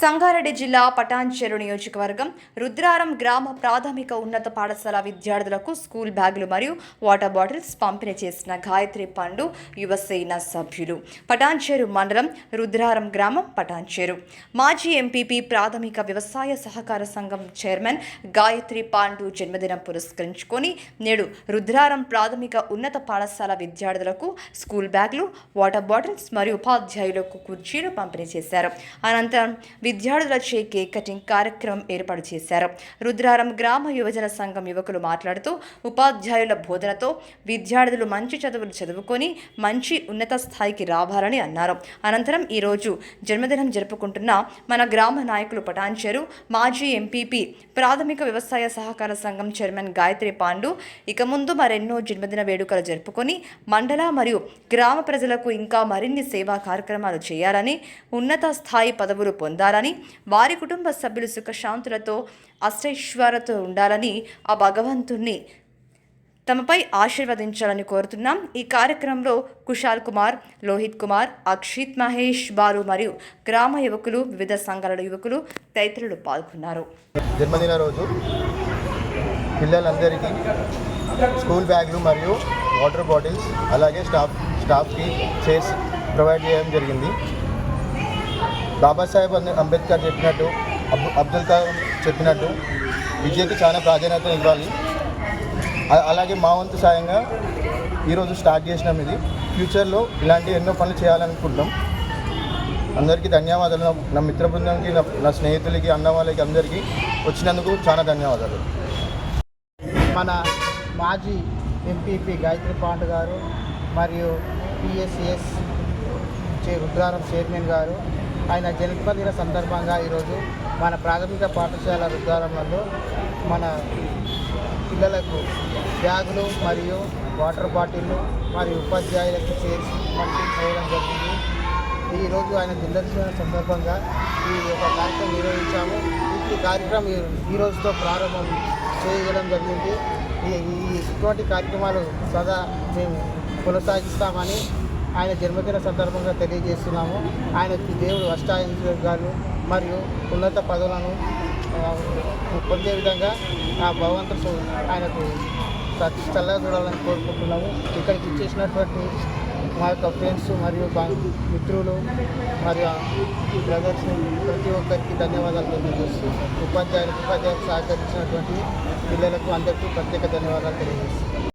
సంగారెడ్డి జిల్లా పటాన్చెరు నియోజకవర్గం రుద్రారం గ్రామ ప్రాథమిక ఉన్నత పాఠశాల విద్యార్థులకు స్కూల్ బ్యాగులు మరియు వాటర్ బాటిల్స్ పంపిణీ చేసిన గాయత్రి పండు యువసేన సభ్యులు. పటాన్చెరు మండలం రుద్రారం గ్రామం పటాన్చెరు. మాజీ ఎంపీపీ ప్రాథమిక వ్యవసాయ సహకార సంఘం చైర్మన్ గాయత్రి పాండు జన్మదినం పురస్కరించుకొని నేడు రుద్రారం ప్రాథమిక ఉన్నత పాఠశాల విద్యార్థులకు స్కూల్ బ్యాగులు వాటర్ బాటిల్స్ మరియు ఉపాధ్యాయులకు కుర్చీలు పంపిణీ చేశారు. అనంతరం విద్యార్థులచే కేక్ కటింగ్ కార్యక్రమం ఏర్పాటు చేశారు. రుద్రారం గ్రామ యువజన సంఘం యువకులు మాట్లాడుతూ ఉపాధ్యాయుల బోధనతో విద్యార్థులు మంచి చదువులు చదువుకొని మంచి ఉన్నత స్థాయికి రావాలని అన్నారు. అనంతరం ఈరోజు జన్మదినం జరుపుకుంటున్న మన గ్రామ నాయకులు పటాన్చేరు మాజీ ఎంపీపీ ప్రాథమిక వ్యవసాయ సహకార సంఘం చైర్మన్ గాయత్రి పాండు ఇక ముందు మరెన్నో జన్మదిన వేడుకలు జరుపుకొని మండల మరియు గ్రామ ప్రజలకు ఇంకా మరిన్ని సేవా కార్యక్రమాలు చేయాలని ఉన్నత స్థాయి పదవులు పొందాలని వారి కుటుంబ సభ్యులు సుఖశాంతులతో అష్టైశ్వర్యతో ఉండాలని ఆ భగవంతుణ్ణి తమపై ఆశీర్వదించాలని కోరుతున్నాం. ఈ కార్యక్రమంలో కుషాల్ కుమార్ లోహిత్ కుమార్ అక్షిత్ మహేష్ బారు మరియు గ్రామ యువకులు వివిధ సంఘాల యువకులు తదితరులు పాల్గొన్నారు. జన్మదిన రోజు పిల్లలందరికీ స్కూల్ బ్యాగ్లు మరియు వాటర్ బాటిల్స్ అలాగే స్టాఫ్ స్టాఫ్కి చైర్స్ ప్రొవైడ్ చేయడం జరిగింది. బాబాసాహెబ్ అంబేద్కర్ చెప్పినట్టు అబ్ అబ్దుల్ కలాం చెప్పినట్టు విద్యకు చాలా ప్రాధాన్యత ఇవ్వాలి. అలాగే మా వంతు సాయంగా ఈరోజు స్టార్ట్ చేసినాం ఇది. ఫ్యూచర్లో ఇలాంటి ఎన్నో పనులు చేయాలనుకుంటున్నాం. అందరికీ ధన్యవాదాలు. నా- మిత్ర బృందానికి నా స్నేహితులకి అన్న వాళ్ళకి అందరికీ వచ్చినందుకు చాలా ధన్యవాదాలు. మన మాజీ ఎంపీపీ గాయత్రి పాండ్ గారు మరియు పిఎస్ఎస్ చే రుద్రారం చైర్మన్ గారు ఆయన జన్మదిన సందర్భంగా ఈరోజు మన ప్రాథమిక పాఠశాల రుద్రారంలో మన పిల్లలకు బ్యాగులు మరియు వాటర్ బాటిళ్ళు మరియు ఉపాధ్యాయులకు చేసి పంపిణీ చేయడం జరిగింది. ఈరోజు ఆయన జన్మదిన సందర్భంగా ఈ యొక్క కార్యక్రమం నిర్వహించాము. ఈ కార్యక్రమం ఈ- రోజుతో ప్రారంభం చేయడం జరిగింది. ఈ ఈ ఇటువంటి కార్యక్రమాలు సదా మేము కొనసాగిస్తామని ఆయన జన్మదిన సందర్భంగా తెలియజేస్తున్నాము. ఆయన దేవుడు అష్టాయుగాలు మరియు ఉన్నత పదవులను పొందే విధంగా ఆ భగవంతుడు ఆయనకు సత్ చల్లగా చూడాలని కోరుకుంటున్నాము. ఇక్కడికి ఇచ్చేసినటువంటి మా యొక్క ఫ్రెండ్స్ మరియు మిత్రులు మరియు బ్రదర్స్ ప్రతి ఒక్కరికి ధన్యవాదాలు తెలియజేస్తూ ఉపాధ్యాయులకు ఉపాధ్యాయులకు సహకరించినటువంటి పిల్లలకు అందరికీ ప్రత్యేక ధన్యవాదాలు తెలియజేస్తున్నాను